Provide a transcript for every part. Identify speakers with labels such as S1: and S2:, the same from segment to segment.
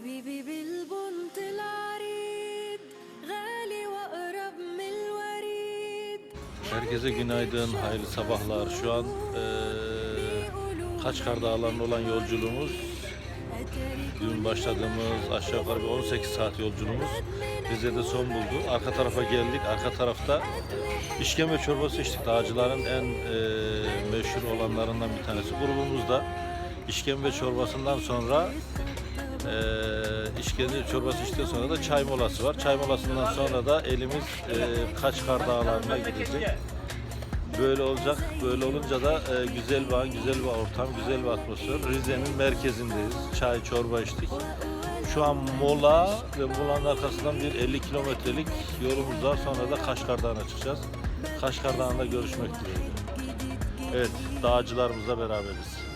S1: حبيبي بالبنط العريض غالي وأقرب من الوريد
S2: Herkese günaydın, hayırlı sabahlar. Şu an eee Kaçkar Dağları'nda olan yolculuğumuz, dün başladığımız aşağı yukarı bir 18 saat yolculuğumuz Rize'de son buldu. Arka tarafa geldik. Arka tarafta işkembe çorbası içtik. Dağcıların en eee, meşhur olanlarından bir tanesi. Grubumuzda işkembe çorbasından sonra eee işkembe çorbası içtikten sonra da çay molası var. Çay molasından sonra da elimiz eee Kaçkar Dağları'na gidecek. Böyle olacak. Böyle olunca da e, güzel bir an, güzel bir ortam, güzel bir atmosfer. Rize'nin merkezindeyiz. Çay, çorba içtik. Şu an mola ve molanın arkasından bir 50 kilometrelik yolumuz var. Sonra da Kaşgar Dağı'na çıkacağız. Kaşgar Dağı'nda görüşmek dileğiyle. Evet, dağcılarımızla beraberiz.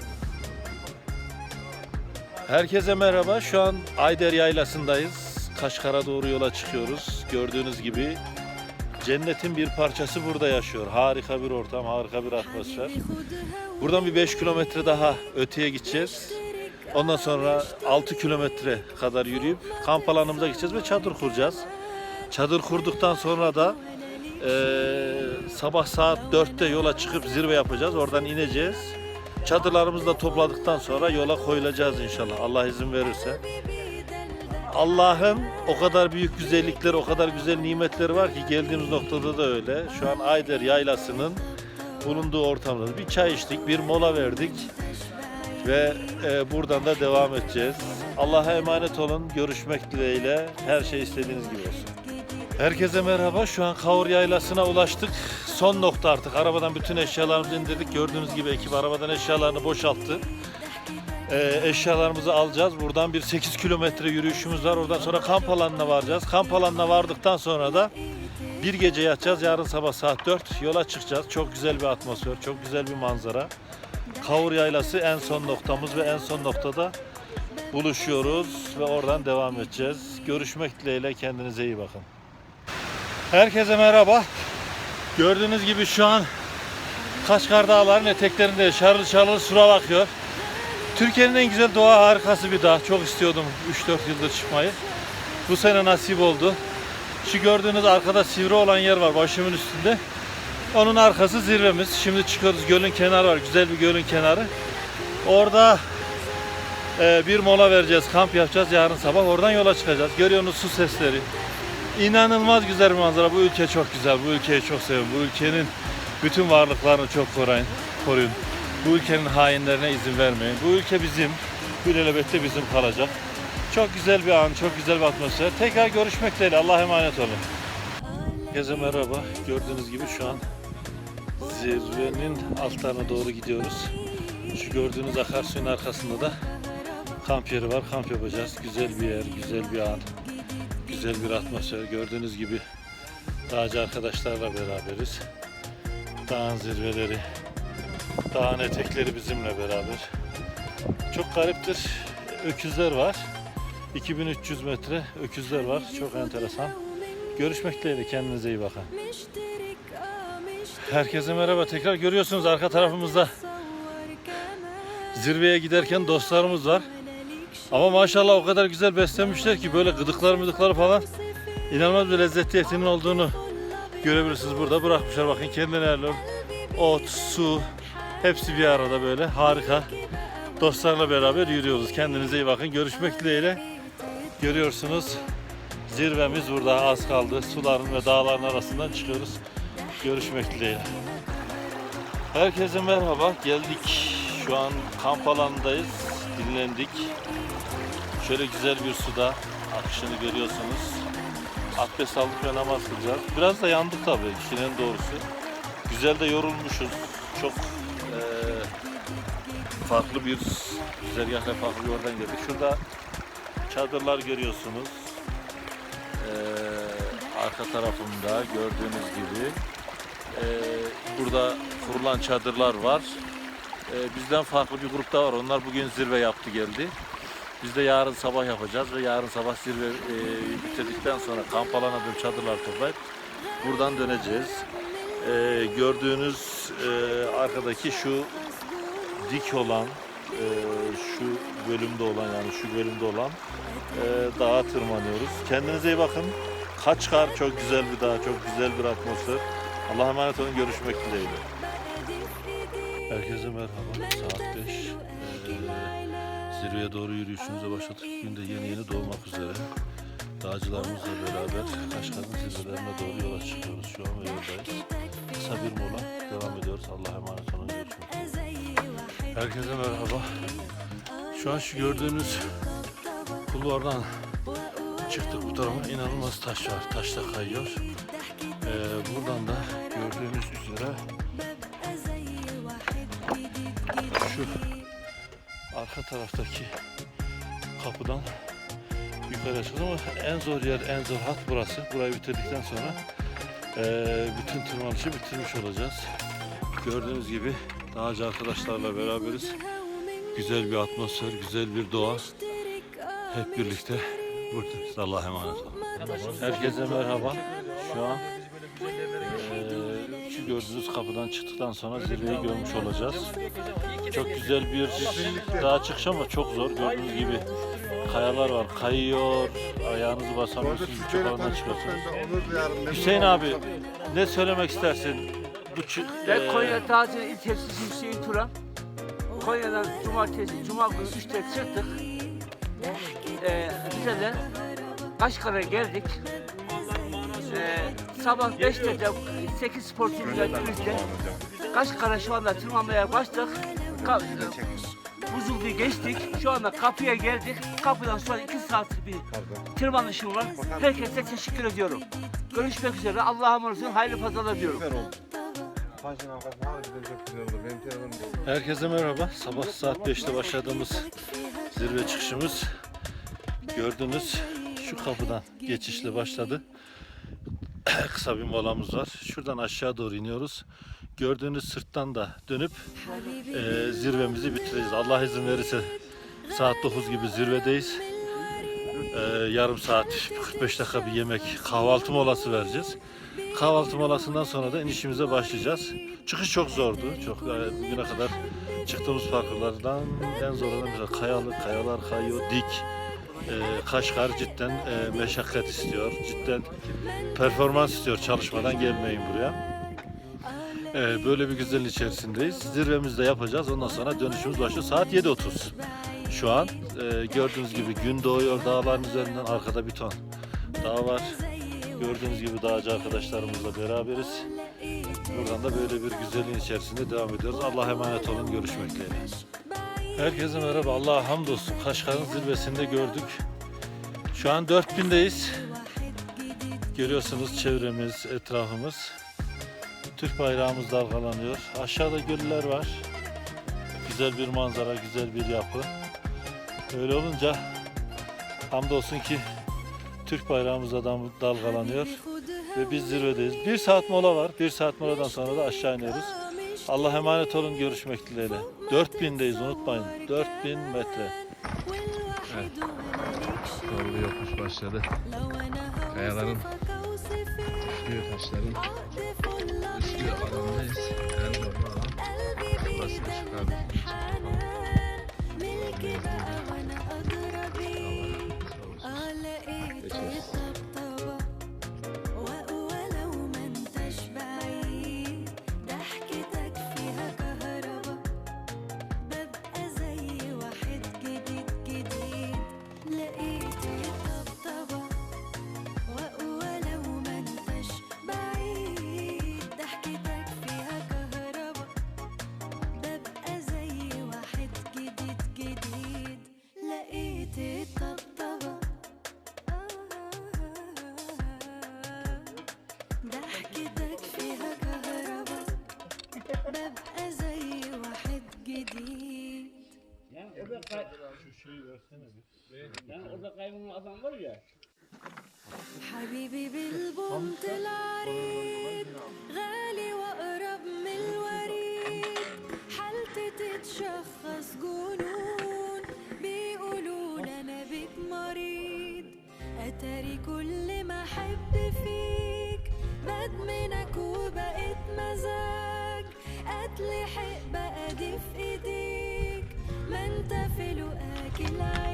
S2: Herkese merhaba. Şu an Ayder Yaylası'ndayız. Kaşgar'a doğru yola çıkıyoruz. Gördüğünüz gibi cennetin bir parçası burada yaşıyor. Harika bir ortam, harika bir atmosfer. Buradan bir 5 kilometre daha öteye gideceğiz. Ondan sonra 6 kilometre kadar yürüyüp kamp alanımıza gideceğiz ve çadır kuracağız. Çadır kurduktan sonra da eee, sabah saat 4'te yola çıkıp zirve yapacağız. Oradan ineceğiz. Çadırlarımızı da topladıktan sonra yola koyulacağız inşallah. Allah izin verirse. Allah'ın o kadar büyük güzellikleri, o kadar güzel nimetleri var ki geldiğimiz noktada da öyle. Şu an Ayder Yaylası'nın bulunduğu ortamda bir çay içtik, bir mola verdik ve e, buradan da devam edeceğiz. Allah'a emanet olun. Görüşmek dileğiyle. Her şey istediğiniz gibi olsun. Herkese merhaba. Şu an Kavur Yaylası'na ulaştık. Son nokta artık. Arabadan bütün eşyalarımızı indirdik. Gördüğünüz gibi ekip arabadan eşyalarını boşalttı. Ee, eşyalarımızı alacağız. Buradan bir 8 kilometre yürüyüşümüz var. Oradan sonra kamp alanına varacağız. Kamp alanına vardıktan sonra da bir gece yatacağız. Yarın sabah saat 4 yola çıkacağız. Çok güzel bir atmosfer, çok güzel bir manzara. Kavur Yaylası en son noktamız ve en son noktada buluşuyoruz ve oradan devam edeceğiz. Görüşmek dileğiyle kendinize iyi bakın. Herkese merhaba. Gördüğünüz gibi şu an Kaşgar Dağları'nın eteklerinde şarıl şarıl sura bakıyor. Türkiye'nin en güzel doğa harikası bir dağ. Çok istiyordum 3-4 yıldır çıkmayı. Bu sene nasip oldu. Şu gördüğünüz arkada sivri olan yer var başımın üstünde. Onun arkası zirvemiz. Şimdi çıkıyoruz. Gölün kenarı var. Güzel bir gölün kenarı. Orada e, bir mola vereceğiz. Kamp yapacağız yarın sabah. Oradan yola çıkacağız. Görüyorsunuz su sesleri. İnanılmaz güzel bir manzara. Bu ülke çok güzel. Bu ülkeyi çok seviyorum. Bu ülkenin bütün varlıklarını çok koruyun. koruyun. Bu ülkenin hainlerine izin vermeyin. Bu ülke bizim. Bu ilelebette bizim kalacak. Çok güzel bir an, çok güzel bir atmosfer. Tekrar görüşmek dileğiyle. Allah'a emanet olun. Herkese merhaba. Gördüğünüz gibi şu an zirvenin altlarına doğru gidiyoruz. Şu gördüğünüz akarsuyun arkasında da kamp yeri var. Kamp yapacağız. Güzel bir yer, güzel bir an güzel bir atmosfer. Gördüğünüz gibi dağcı arkadaşlarla beraberiz. Dağın zirveleri, dağın etekleri bizimle beraber. Çok gariptir. Öküzler var. 2300 metre öküzler var. Çok enteresan. Görüşmek dileğiyle. Kendinize iyi bakın. Herkese merhaba. Tekrar görüyorsunuz arka tarafımızda zirveye giderken dostlarımız var. Ama maşallah o kadar güzel beslemişler ki böyle gıdıklar mıdıkları falan inanılmaz bir lezzetli etinin olduğunu görebilirsiniz burada. Bırakmışlar bakın kendilerine ot, su hepsi bir arada böyle harika. Dostlarla beraber yürüyoruz. Kendinize iyi bakın. Görüşmek dileğiyle. Görüyorsunuz zirvemiz burada az kaldı. Suların ve dağların arasından çıkıyoruz. Görüşmek dileğiyle. Herkese merhaba. Geldik. Şu an kamp alanındayız. Dinlendik. Şöyle güzel bir suda akışını görüyorsunuz. Abdest aldık ve namaz kılacağız. Biraz da yandık tabii işin en doğrusu. Güzel de yorulmuşuz. Çok eee, farklı bir güzergahla farklı bir yoldan geldik. Şurada çadırlar görüyorsunuz. Eee, arka tarafımda gördüğünüz gibi. Eee, burada kurulan çadırlar var. Eee, bizden farklı bir grup da var. Onlar bugün zirve yaptı geldi. Biz de yarın sabah yapacağız ve yarın sabah zirve eee, bitirdikten sonra kamp alanına dönüp çadırlar toplayıp buradan döneceğiz. Eee, gördüğünüz eee, arkadaki şu dik olan e, şu bölümde olan yani şu bölümde olan e, dağa tırmanıyoruz. Kendinize iyi bakın. Kaçkar çok güzel bir dağ, çok güzel bir atmosfer. Allah'a emanet olun. Görüşmek dileğiyle. Herkese merhaba. Saat 5. zirveye doğru yürüyüşümüze başladık. Gün de yeni yeni doğmak üzere. Dağcılarımızla beraber Kaşgar'ın zirvelerine doğru yola çıkıyoruz. Şu an ve yoldayız. Kısa bir mola. Devam ediyoruz. Allah'a emanet olun. Herkese merhaba. Şu an şu gördüğünüz kulvardan çıktık bu tarafa. inanılmaz taş var. Taş da kayıyor. Arka taraftaki kapıdan yukarı çıkacağız ama en zor yer, en zor hat burası. Burayı bitirdikten sonra eee, bütün tırmanışı bitirmiş olacağız. Gördüğünüz gibi dağcı arkadaşlarla beraberiz. Güzel bir atmosfer, güzel bir doğa. Hep birlikte buradayız. Allah'a emanet olun. Herkese merhaba. Şu an gördüğünüz kapıdan çıktıktan sonra zirveyi görmüş olacağız. Çok güzel bir dağ çıkış ama çok zor. Gördüğünüz gibi kayalar var. Kayıyor, ayağınızı basamıyorsunuz. Çok alandan çıkıyorsunuz. Hüseyin abi ne söylemek istersin? Bu çı-
S3: Ben
S2: eee,
S3: Konya Dağcı İlçesi Hüseyin Turan. Konya'dan cumartesi, cuma günü 3'te çıktık. Ee, bize de Kaşgar'a geldik. Ee, sabah 5'te de 8 sporcuyla birlikte Kaşgar'a şu anda tırmanmaya başladık. Ka- Buzuldu'yu geçtik. Şu anda kapıya geldik. Kapıdan sonra 2 saatlik bir tırmanışım var. Herkese teşekkür ediyorum. Görüşmek üzere. Allah'a emanet olun. Hayırlı pazarlar diyorum.
S2: Herkese merhaba. Sabah saat 5'te başladığımız zirve çıkışımız gördüğünüz şu kapıdan geçişle başladı. Kısa bir molamız var. Şuradan aşağı doğru iniyoruz. Gördüğünüz sırttan da dönüp eee, zirvemizi bitireceğiz. Allah izin verirse saat 9 gibi zirvedeyiz. Eee, yarım saat 45 dakika bir yemek kahvaltı molası vereceğiz. Kahvaltı molasından sonra da inişimize başlayacağız. Çıkış çok zordu. Çok e, bugüne kadar çıktığımız parkurlardan en zor olan bir kayalık, kayalar kayıyor, dik. E, Kaşgar cidden e, meşakkat istiyor. Cidden performans istiyor. Çalışmadan gelmeyin buraya. E, böyle bir güzelliğin içerisindeyiz. Zirvemizi de yapacağız. Ondan sonra dönüşümüz başlıyor. Saat 7.30. Şu an e, gördüğünüz gibi gün doğuyor. Dağların üzerinden arkada bir ton dağ var. Gördüğünüz gibi dağcı arkadaşlarımızla beraberiz. Buradan da böyle bir güzelliğin içerisinde devam ediyoruz. Allah'a emanet olun. Görüşmek dileğiyle. Herkese merhaba. Allah'a hamdolsun. Kaşgar'ın zirvesinde gördük. Şu an 4000'deyiz. Görüyorsunuz çevremiz, etrafımız. Türk bayrağımız dalgalanıyor. Aşağıda göller var. Güzel bir manzara, güzel bir yapı. Öyle olunca hamdolsun ki Türk bayrağımız da dalgalanıyor ve biz zirvedeyiz. Bir saat mola var. Bir saat moladan sonra da aşağı iniyoruz. Allah emanet olun görüşmek dileğiyle. 4000'deyiz unutmayın. 4000 metre.
S1: Evet.
S4: Doğru yokuş başladı. Kayaların, Üsküyor taşların Üsküyor alanındayız. En doğru alan. Burası da şu kardeşim
S1: تنتفل
S3: آكلا.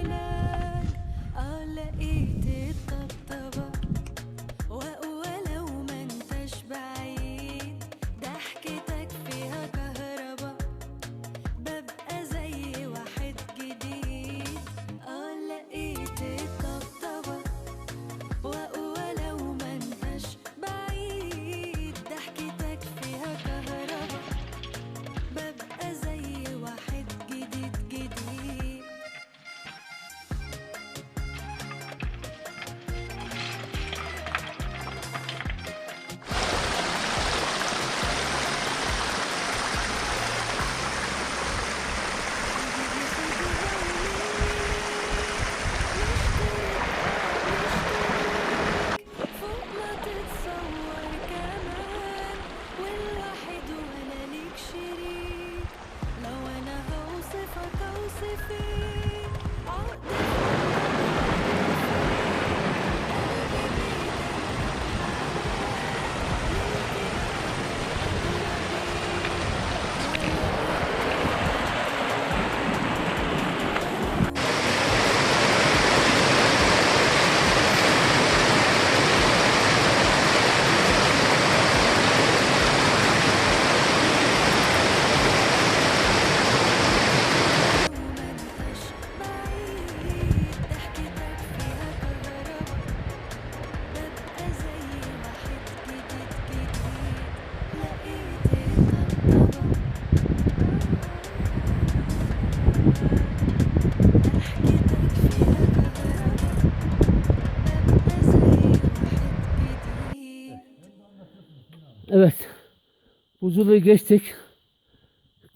S3: Huzurlu'yu geçtik.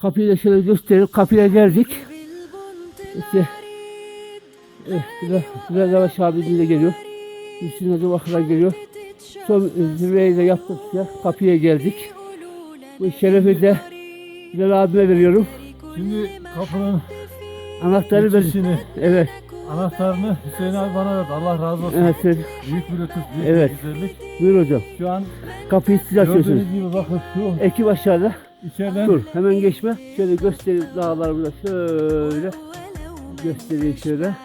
S3: Kapıyı da şöyle gösterip kapıya geldik. İşte eh, Bilal, Bilal Yavaş abimiz de geliyor. Hüsnü Nazım Akra geliyor. Son zirveyi de yaptık ya. Kapıya geldik. Bu şerefi de Bilal abime veriyorum.
S2: Şimdi kapının
S3: Anahtarı ben.
S2: içini,
S3: Evet.
S2: anahtarını Hüseyin abi bana verdi. Allah razı olsun.
S3: Evet. evet.
S2: Büyük bir lütuf, büyük
S3: Evet.
S2: bir güzellik.
S3: Buyur hocam.
S2: Şu an
S3: Kapıyı siz açıyorsunuz.
S2: gördüğünüz gibi bakın şu
S3: Ekip aşağıda.
S2: içeriden
S3: Dur hemen geçme. Şöyle göstereyim dağlar burada. Şöyle göstereyim şöyle.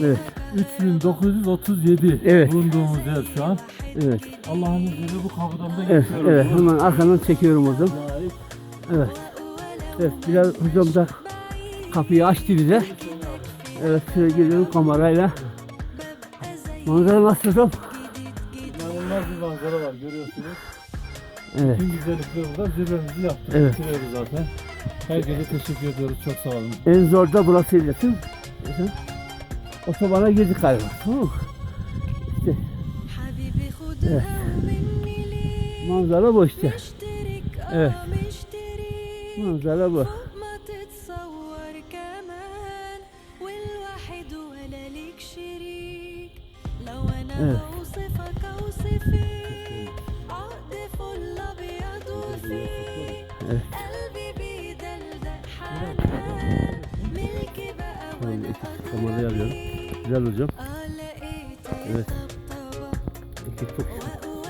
S3: Evet.
S2: 3937
S3: Evet.
S2: bulunduğumuz yer şu an.
S3: Evet.
S2: Allah'ın izniyle bu kapıdan da
S3: Evet.
S2: geçiyoruz.
S3: Evet. Hemen arkadan çekiyorum hocam. Evet. Evet biraz hocam da kapıyı açtı bize. Evet şöyle geliyorum kamerayla. Manzara nasıl hocam?
S2: İnanılmaz bir manzara var görüyorsunuz.
S3: Evet.
S2: Tüm güzellikleri burada zirvemizi yaptık.
S3: Evet.
S2: Bitiriyoruz zaten. Herkese teşekkür ediyoruz. Çok sağ olun.
S3: En zor da burasıydı. Otobana girdik galiba. Tamam mı? İşte.
S1: Evet.
S3: Manzara bu işte. Evet. ما
S1: فوق ما تتصور كمان والواحد ولا ليك شريك. لو
S3: أنا
S1: بوصفك أوصفك عقد فل أبيض
S3: وفي
S1: قلبي بيدلدق حنان ملكي بقى
S3: وأنا
S1: قضيت
S3: جاله جو التيك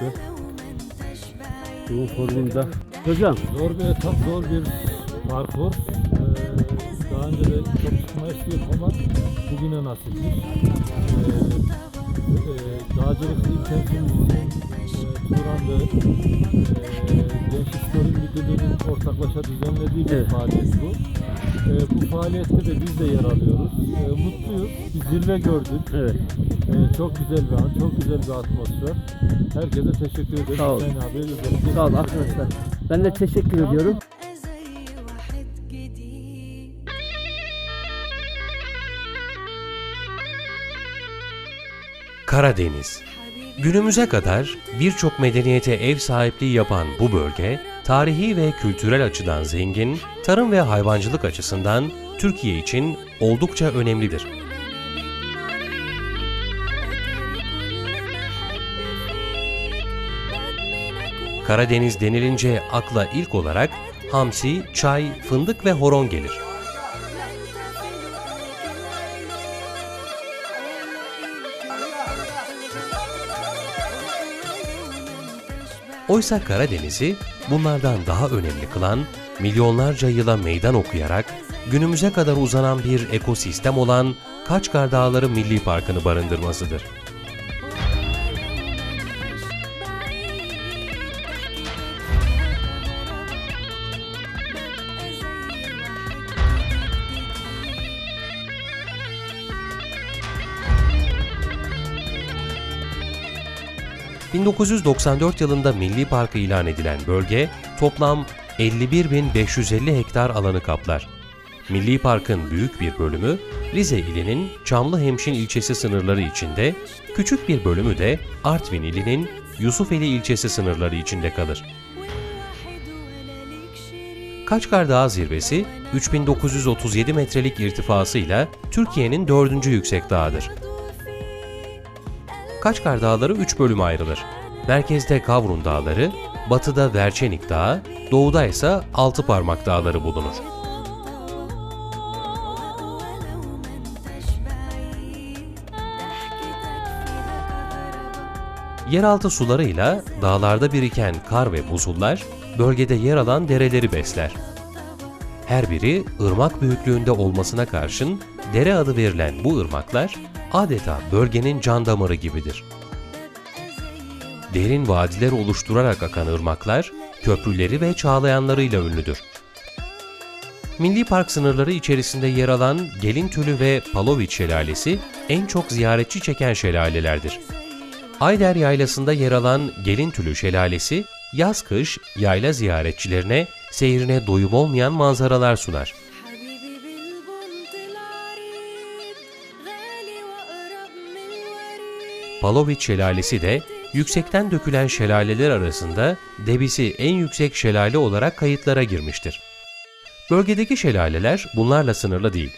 S1: لو ما انتش بعيد.
S3: Hocam.
S2: Zor bir etap, zor bir parkur. Ee, daha önce de çok çıkmaya istiyorum ama bugüne nasipmiş. Ee, e, dağcılık ilkesimizin e, Turan ve e, Gençlik Sporun Müdürlüğü'nün ortaklaşa düzenlediği bir
S3: evet.
S2: faaliyet bu. E, bu faaliyette de biz de yer alıyoruz. E, mutluyuz. Bir zirve gördük.
S3: Evet.
S2: E, çok güzel bir an, çok güzel bir atmosfer. Herkese teşekkür ederim.
S3: Sağ olun.
S2: Abi,
S3: Sağ olun arkadaşlar. Ben de teşekkür ediyorum.
S5: Karadeniz Günümüze kadar birçok medeniyete ev sahipliği yapan bu bölge, tarihi ve kültürel açıdan zengin, tarım ve hayvancılık açısından Türkiye için oldukça önemlidir. Karadeniz denilince akla ilk olarak hamsi, çay, fındık ve horon gelir. Oysa Karadeniz'i bunlardan daha önemli kılan milyonlarca yıla meydan okuyarak günümüze kadar uzanan bir ekosistem olan Kaçkar Dağları Milli Parkı'nı barındırmasıdır. 1994 yılında milli parkı ilan edilen bölge toplam 51.550 hektar alanı kaplar. Milli Park'ın büyük bir bölümü Rize ilinin Çamlıhemşin ilçesi sınırları içinde, küçük bir bölümü de Artvin ilinin Yusufeli ilçesi sınırları içinde kalır. Kaçkar Dağı zirvesi 3937 metrelik irtifasıyla Türkiye'nin dördüncü yüksek dağıdır. Kaçkar Dağları 3 bölüme ayrılır. Merkezde Kavrun Dağları, batıda Verçenik Dağı, doğuda ise Altıparmak Dağları bulunur. Yeraltı sularıyla dağlarda biriken kar ve buzullar bölgede yer alan dereleri besler. Her biri ırmak büyüklüğünde olmasına karşın dere adı verilen bu ırmaklar adeta bölgenin can damarı gibidir. Derin vadiler oluşturarak akan ırmaklar köprüleri ve çağlayanlarıyla ünlüdür. Milli Park sınırları içerisinde yer alan Gelintülü ve Paloviç Şelalesi en çok ziyaretçi çeken şelalelerdir. Ayder Yaylası'nda yer alan Gelintülü Şelalesi, yaz-kış yayla ziyaretçilerine seyrine doyum olmayan manzaralar sunar. Palovic Şelalesi de yüksekten dökülen şelaleler arasında debisi en yüksek şelale olarak kayıtlara girmiştir. Bölgedeki şelaleler bunlarla sınırlı değil.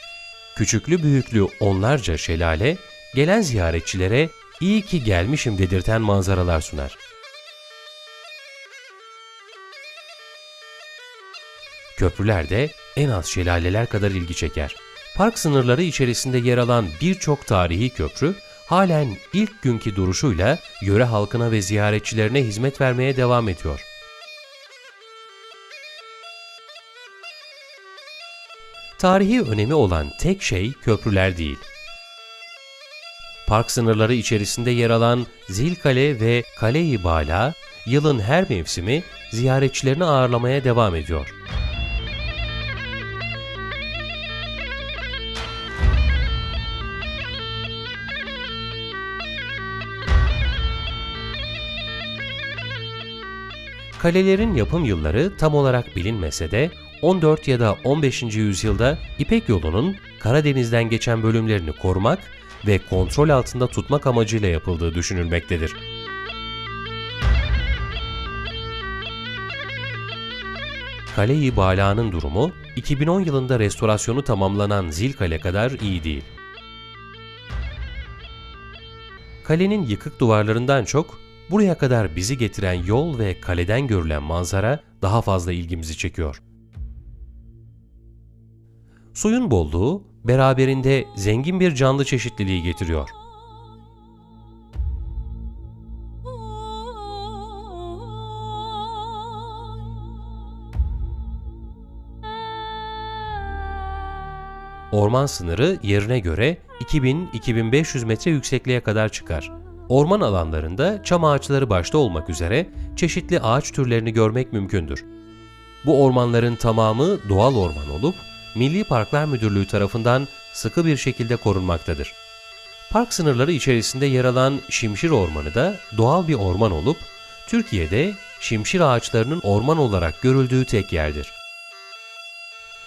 S5: Küçüklü büyüklü onlarca şelale gelen ziyaretçilere iyi ki gelmişim dedirten manzaralar sunar. Köprüler de en az şelaleler kadar ilgi çeker. Park sınırları içerisinde yer alan birçok tarihi köprü halen ilk günkü duruşuyla yöre halkına ve ziyaretçilerine hizmet vermeye devam ediyor. Tarihi önemi olan tek şey köprüler değil. Park sınırları içerisinde yer alan Zilkale ve Kale-i Bala, yılın her mevsimi ziyaretçilerini ağırlamaya devam ediyor. Kalelerin yapım yılları tam olarak bilinmese de 14 ya da 15. yüzyılda İpek yolunun Karadeniz'den geçen bölümlerini korumak ve kontrol altında tutmak amacıyla yapıldığı düşünülmektedir. Kale-i Bala'nın durumu 2010 yılında restorasyonu tamamlanan Zilkale kadar iyi değil. Kalenin yıkık duvarlarından çok buraya kadar bizi getiren yol ve kaleden görülen manzara daha fazla ilgimizi çekiyor. Suyun bolluğu beraberinde zengin bir canlı çeşitliliği getiriyor. Orman sınırı yerine göre 2000-2500 metre yüksekliğe kadar çıkar. Orman alanlarında çam ağaçları başta olmak üzere çeşitli ağaç türlerini görmek mümkündür. Bu ormanların tamamı doğal orman olup Milli Parklar Müdürlüğü tarafından sıkı bir şekilde korunmaktadır. Park sınırları içerisinde yer alan Şimşir Ormanı da doğal bir orman olup Türkiye'de şimşir ağaçlarının orman olarak görüldüğü tek yerdir.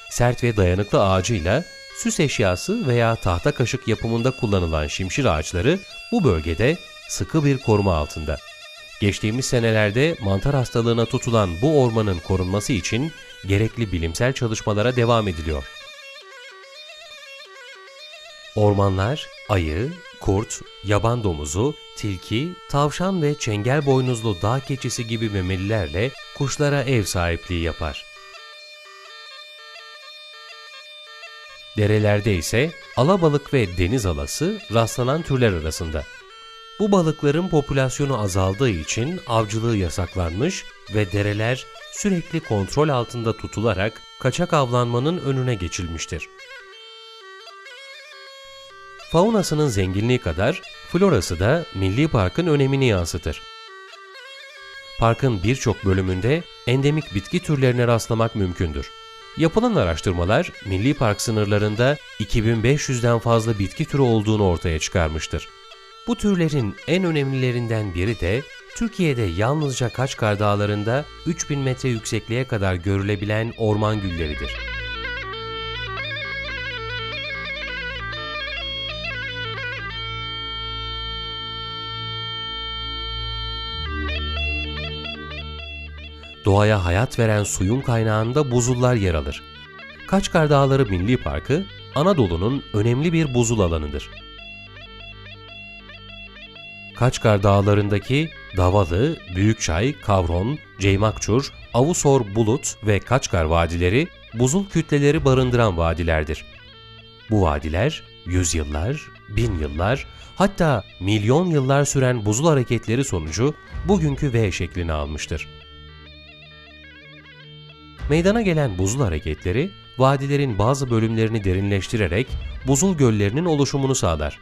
S5: Sert ve dayanıklı ağacıyla süs eşyası veya tahta kaşık yapımında kullanılan şimşir ağaçları bu bölgede sıkı bir koruma altında. Geçtiğimiz senelerde mantar hastalığına tutulan bu ormanın korunması için gerekli bilimsel çalışmalara devam ediliyor. Ormanlar ayı, kurt, yaban domuzu, tilki, tavşan ve çengel boynuzlu dağ keçisi gibi memelilerle kuşlara ev sahipliği yapar. Derelerde ise alabalık ve deniz alası rastlanan türler arasında. Bu balıkların popülasyonu azaldığı için avcılığı yasaklanmış ve dereler sürekli kontrol altında tutularak kaçak avlanmanın önüne geçilmiştir. Faunasının zenginliği kadar florası da Milli Park'ın önemini yansıtır. Parkın birçok bölümünde endemik bitki türlerine rastlamak mümkündür. Yapılan araştırmalar Milli Park sınırlarında 2500'den fazla bitki türü olduğunu ortaya çıkarmıştır. Bu türlerin en önemlilerinden biri de Türkiye'de yalnızca Kaçkar Dağları'nda 3000 metre yüksekliğe kadar görülebilen orman gülleridir. Doğaya hayat veren suyun kaynağında buzullar yer alır. Kaçkar Dağları Milli Parkı, Anadolu'nun önemli bir buzul alanıdır. Kaçkar Dağları'ndaki Davalı, Büyükçay, Kavron, Ceymakçur, Avusor Bulut ve Kaçkar vadileri buzul kütleleri barındıran vadilerdir. Bu vadiler yüzyıllar, bin yıllar, hatta milyon yıllar süren buzul hareketleri sonucu bugünkü V şeklini almıştır. Meydana gelen buzul hareketleri, vadilerin bazı bölümlerini derinleştirerek buzul göllerinin oluşumunu sağlar.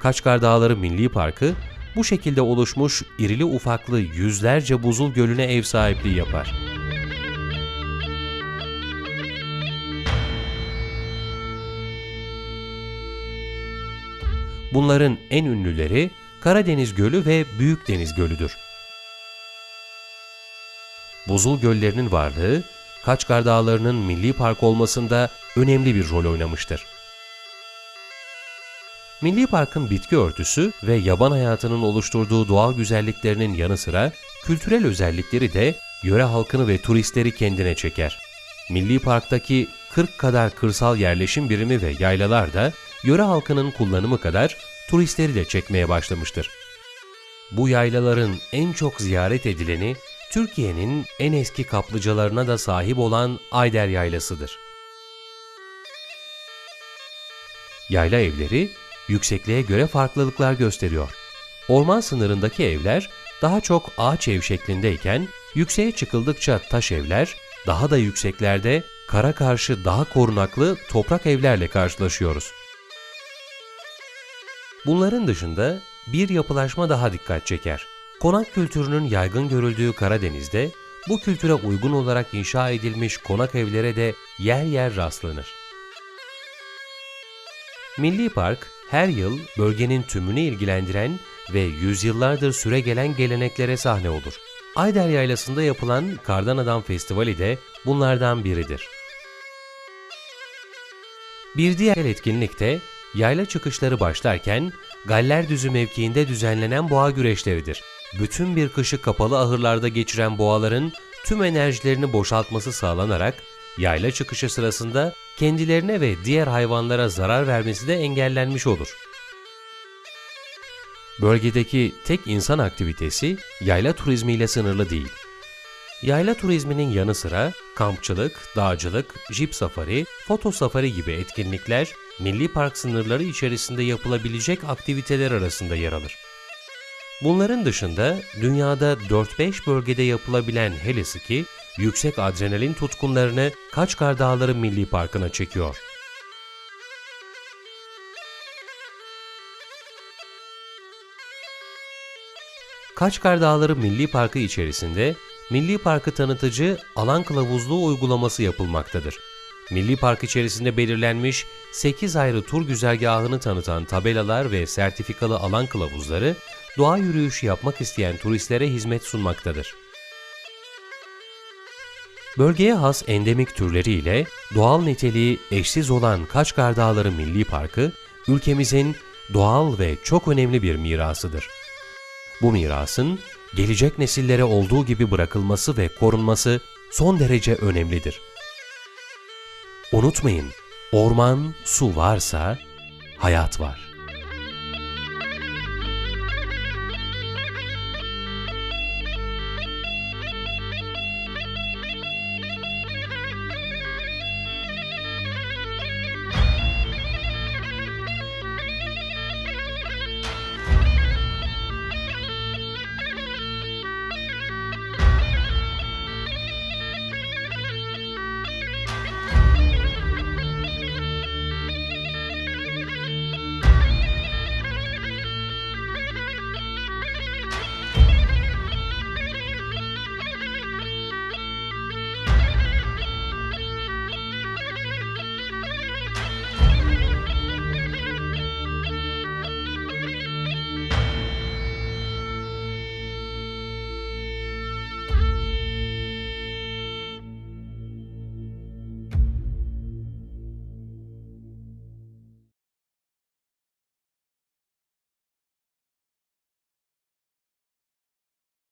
S5: Kaçkar Dağları Milli Parkı, bu şekilde oluşmuş irili ufaklı yüzlerce buzul gölüne ev sahipliği yapar. Bunların en ünlüleri Karadeniz Gölü ve Büyükdeniz Gölü'dür. Buzul göllerinin varlığı, Kaçkar Dağları'nın milli park olmasında önemli bir rol oynamıştır. Milli Park'ın bitki örtüsü ve yaban hayatının oluşturduğu doğal güzelliklerinin yanı sıra kültürel özellikleri de yöre halkını ve turistleri kendine çeker. Milli Park'taki 40 kadar kırsal yerleşim birimi ve yaylalar da yöre halkının kullanımı kadar turistleri de çekmeye başlamıştır. Bu yaylaların en çok ziyaret edileni Türkiye'nin en eski kaplıcalarına da sahip olan Ayder Yaylası'dır. Yayla evleri yüksekliğe göre farklılıklar gösteriyor. Orman sınırındaki evler daha çok ağaç ev şeklindeyken yükseğe çıkıldıkça taş evler, daha da yükseklerde kara karşı daha korunaklı toprak evlerle karşılaşıyoruz. Bunların dışında bir yapılaşma daha dikkat çeker. Konak kültürünün yaygın görüldüğü Karadeniz'de bu kültüre uygun olarak inşa edilmiş konak evlere de yer yer rastlanır. Milli Park her yıl bölgenin tümünü ilgilendiren ve yüzyıllardır süre gelen geleneklere sahne olur. Ayder Yaylası'nda yapılan Kardan Adam Festivali de bunlardan biridir. Bir diğer etkinlik de yayla çıkışları başlarken Galler Düzü mevkiinde düzenlenen boğa güreşleridir. Bütün bir kışı kapalı ahırlarda geçiren boğaların tüm enerjilerini boşaltması sağlanarak yayla çıkışı sırasında kendilerine ve diğer hayvanlara zarar vermesi de engellenmiş olur. Bölgedeki tek insan aktivitesi yayla turizmiyle sınırlı değil. Yayla turizminin yanı sıra kampçılık, dağcılık, jip safari, foto safari gibi etkinlikler milli park sınırları içerisinde yapılabilecek aktiviteler arasında yer alır. Bunların dışında dünyada 4-5 bölgede yapılabilen heliski, yüksek adrenalin tutkunlarını Kaçkar Dağları Milli Parkı'na çekiyor. Kaçkar Dağları Milli Parkı içerisinde Milli Parkı tanıtıcı alan kılavuzluğu uygulaması yapılmaktadır. Milli Park içerisinde belirlenmiş 8 ayrı tur güzergahını tanıtan tabelalar ve sertifikalı alan kılavuzları doğa yürüyüşü yapmak isteyen turistlere hizmet sunmaktadır. Bölgeye has endemik türleriyle doğal niteliği eşsiz olan Kaçkar Dağları Milli Parkı, ülkemizin doğal ve çok önemli bir mirasıdır. Bu mirasın gelecek nesillere olduğu gibi bırakılması ve korunması son derece önemlidir. Unutmayın, orman, su varsa hayat var.